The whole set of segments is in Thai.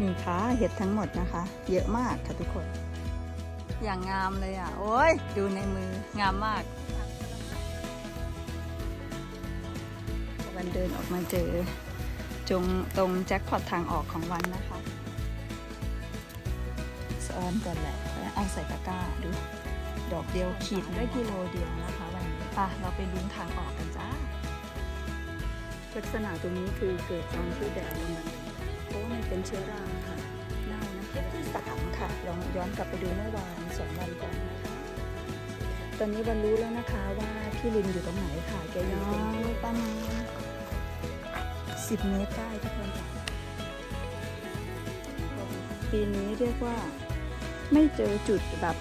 นี่ค่ะเห็ดทั้งหมดนะคะ เยอะมากค่ะทุกคน อย่างงามเลยอะ โอ้ย ดูในมืองามมาก วันเดินออกมาเจอ จงตรงแจ็คพอตทางออกของวันนะคะสออนก่อนแหละแล้วเอาใส่ตะกร้าดู ดอกเดียวขีดได้กิโลเดียวนะคะวันนี้ป่ะเราไปลุ้นทางออกกันจ้า ลักษณะตรงนี้คือเกิดตอนที่แดดลงมาเพราะว่ามันเป็นเชื้อราค่ะเน่านะคลิปที่สามค่ะ ลองย้อนกลับไปดูเมื่อวานสองวันก่อนนะคะ ตอนนี้วันรู้แล้วนะคะว่าพี่ลินอยู่ตรงไหนค่ะแกอยู่ตรงนี้ประมาณสิบเมตรได้ทุกคนค่ะปีนี้เรียกว่าไม่เจอจุดแบบ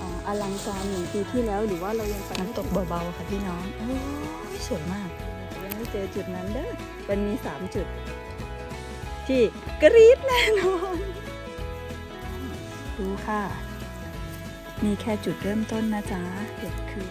อ่าอลังการเหมือนปีที่แล้วหรือว่าเรายังไปน้ำตกเบาๆค่ะพี่น้อง โอ้ยสวยมาก ให้เจอจุดนั้นเด้อมันมีสามจุด ที่กรี๊ดแน่นอนดูค่ะ มีแค่จุดเริ่มต้นนะจ๊ะเด็ดคือ